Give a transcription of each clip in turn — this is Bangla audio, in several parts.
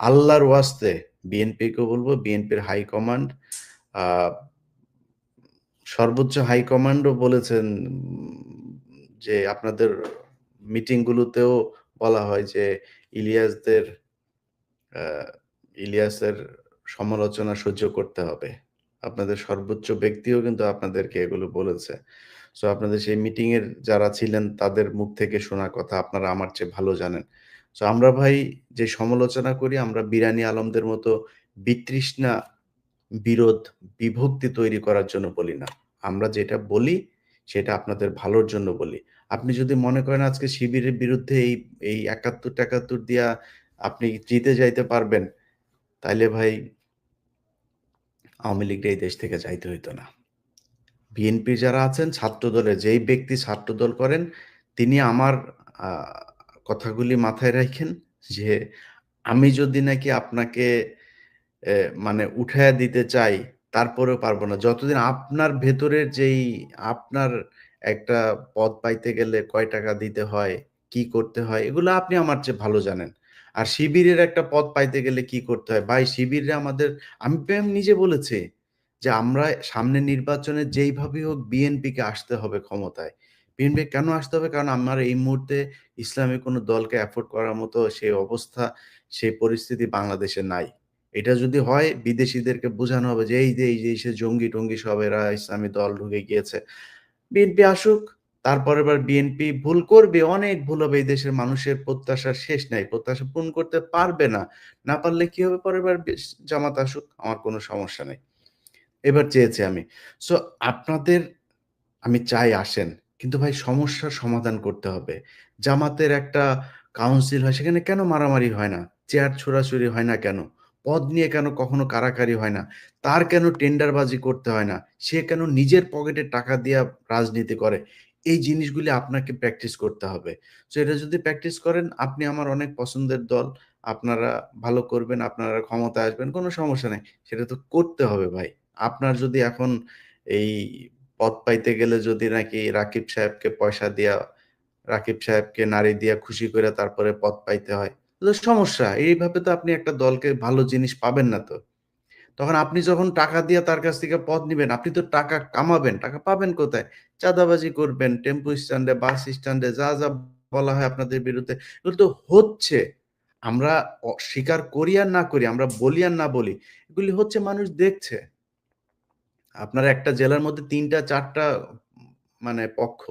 আল্লাহর ওয়াস্তে বিএনপিকে বলব বিএনপির হাইকমান্ড আহ, সর্বোচ্চ হাইকমান্ডও বলেছেন যে আপনাদের মিটিংগুলোতেও বলা হয় যে ইলিয়াসদের ইলিয়াসের সমালোচনা সহ্য করতে হবে। আপনাদের সর্বোচ্চ ব্যক্তিও কিন্তু আপনাদেরকে এগুলো বলেছে। সো আপনাদের সেই মিটিং এর যারা ছিলেন তাদের মুখ থেকে শোনা কথা আপনারা আমার চেয়ে ভালো জানেন। সো আমরা ভাই যে সমালোচনা করি, আমরা বিরানি আলমদের মতো বিতৃষ্ণা, বিরোধ, বিভক্তি তৈরি করার জন্য বলি না। আমরা যেটা বলি, সেটা আপনাদের ভালোর জন্য বলি। আপনি যদি মনে করেন আজকে শিবিরের বিরুদ্ধে এই এই একাত্তর টাকাত্তর দিয়া আপনি জিতে যাইতে পারবেন, তাইলে ভাই আওয়ামী লীগটা এই দেশ থেকে যাইতে হইতো না। বিএনপি যারা আছেন ছাত্র দলে যেই ব্যক্তি ছাত্র দল করেন, তিনি আমার কথাগুলি মাথায় রাখেন যে, আমি যদি নাকি আপনাকে মানে উঠায় দিতে চাই, তারপরেও পারব না। যতদিন আপনার ভেতরের যেই, আপনার একটা পদ পাইতে গেলে কয় টাকা দিতে হয়, কি করতে হয়, এগুলো আপনি আমার চেয়ে ভালো জানেন। আর শিবিরের একটা পদ পাইতে গেলে কি করতে হয়? ভাই, শিবিরে আমাদের, আমি প্রেম নিজে বলেছি যে, আমরা সামনে নির্বাচনে যেইভাবেই হোক বিএনপিকে আসতে হবে ক্ষমতায়। বিএনপি কেন আসতে হবে? কারণ আমার এই মুহূর্তে ইসলামী কোনো দলকে অ্যাফোর্ড করার মতো সেই অবস্থা সেই পরিস্থিতি বাংলাদেশে নাই। এটা যদি হয়, বিদেশিদেরকে বোঝানো হবে যে, এই যে এই যে সে জঙ্গি টঙ্গি সব এরা ইসলামী দল ঢুকে গিয়েছে। বিএনপি আসুক, তারপরে এবার বিএনপি ভুল করবে, অনেক ভুল হবে। এই দেশের মানুষের প্রত্যাশার শেষ নাই। প্রত্যাশা পূরণ করতে পারবে না। না পারলে কি হবে পরের বার জামাত আসুক? আমার কোনো সমস্যা নেই। এবার চেয়েছি আমি। সো আপনাদের, আমি চাই আসেন। কিন্তু ভাই সমস্যার সমাধান করতে হবে। জামাতের একটা কাউন্সিল হয়, সেখানে কেন মারামারি হয় না? চেয়ার ছোড়াছুড়ি হয় না কেন? পদ নিয়ে কেন কখনো কারাকারি হয় না? তার কেন টেন্ডারবাজি করতে হয় না? সে কেন নিজের পকেটে টাকা দিয়ে রাজনীতি করে? এই জিনিসগুলি আপনাকে প্র্যাকটিস করতে হবে। তো এটা যদি প্র্যাকটিস করেন, আপনি আমার অনেক পছন্দের দল, আপনারা ভালো করবেন, আপনারা ক্ষমতায় আসবেন, কোনো সমস্যা নেই। সেটা তো করতে হবে ভাই। আপনার যদি এখন এই পদ পাইতে গেলে যদি নাকি রাকিব সাহেবকে পয়সা দিয়া, রাকিব সাহেবকে নারী দিয়া খুশি করে তারপরে পদ পাইতে হয় সমস্যা। এইভাবে তো আপনি একটা দলকে ভালো জিনিস পাবেন না তো। তখন আপনি যখন টাকা দিয়ে তার কাছ থেকে পদ নিবেন, আপনি তো টাকা কামাবেন, টাকা পাবেন কোথায়? চাঁদাবাজি করবেন, টেম্পু স্ট্যান্ডে, বাস স্ট্যান্ডে, যা যা বলা হয় আপনাদের বিরুদ্ধে, এগুলো তো হচ্ছে। আমরা স্বীকার করি আর না করি, আমরা বলি আর না বলি, এগুলি হচ্ছে মানুষ দেখছে। আপনার একটা জেলার মধ্যে তিনটা, চারটা মানে পক্ষ।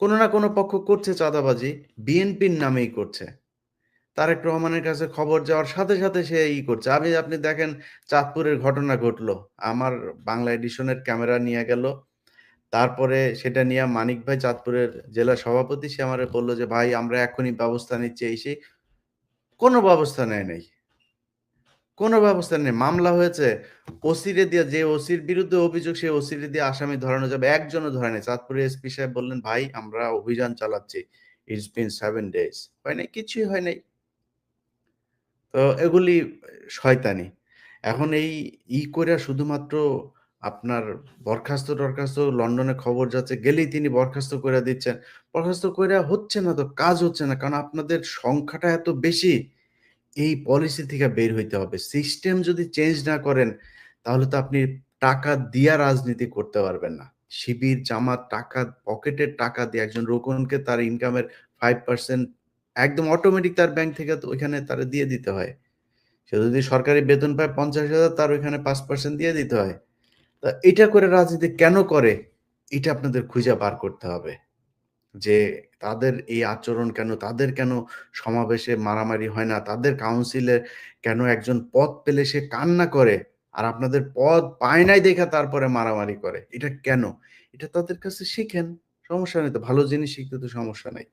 কোনো না কোনো পক্ষ করছে চাঁদাবাজি, বিএনপির নামেই করছে। তারেক রহমানের কাছে খবর যাওয়ার সাথে সাথে সে ই করছে। আমি আপনি দেখেন চাঁদপুরের ঘটনা ঘটলো। আমার বাংলা এডিশনের ক্যামেরা নিয়ে গেল। তারপরে সেটা নিয়ে মানিক ভাই চাঁদপুরের জেলা সভাপতি, সে আমারে বলল যে, ভাই, আমরা এখনই ব্যবস্থা নিচ্ছি। এই সেই কোনো ব্যবস্থা নেয় নাই। কোনো ব্যবস্থা নেই। মামলা হয়েছে, ওসিরে দিয়ে যে ওসির বিরুদ্ধে অভিযোগ, সেই ওসিরে দিয়ে আসামি ধরানো যাবে, একজনও ধরে নেই। চাঁদপুরে এসপি সাহেব বললেন, ভাই, আমরা অভিযান চালাচ্ছি। ইটস বিন সেভেন ডেজ হয় নাই? কিছুই হয় নাই। তো এগুলি শয়তানি। এখন এই ই করে শুধুমাত্র আপনার বরখাস্ত টরখাস্ত, লন্ডনে খবর যাচ্ছে, গেলেই তিনি বরখাস্ত করে দিচ্ছেন। বরখাস্ত করে হচ্ছে না তো কাজ হচ্ছে না, কারণ আপনাদের সংখ্যাটা এত বেশি। এই পলিসি থেকে বের হইতে হবে। সিস্টেম যদি চেঞ্জ না করেন, তাহলে তো আপনি টাকা দিয়া রাজনীতি করতে পারবেন না। শিবির, জামাত, টাকা, পকেটের টাকা দিয়ে একজন রোকনকে তার ইনকামের ফাইভ পার্সেন্ট একদম অটোমেটিক তার ব্যাংক থেকে তো ওইখানে তার দিয়ে দিতে হয়। সে যদি সরকারি বেতন পায় পঞ্চাশ হাজার, তার ওইখানে পাঁচ পার্সেন্ট দিয়ে দিতে হয়। তা এটা করে রাজনীতি কেন করে? এটা আপনাদের খুঁজে বার করতে হবে। যে তাদের এই আচরণ কেন? তাদের কেন সমাবেশে মারামারি হয় না? তাদের কাউন্সিলের কেন একজন পদ পেলে সে কান্না করে আর আপনাদের পদ পায় নাই দেখে তারপরে মারামারি করে? এটা কেন? এটা তাদের কাছে শিখেন। সমস্যা নেই তো, ভালো জিনিস শিখতে তো সমস্যা নেই।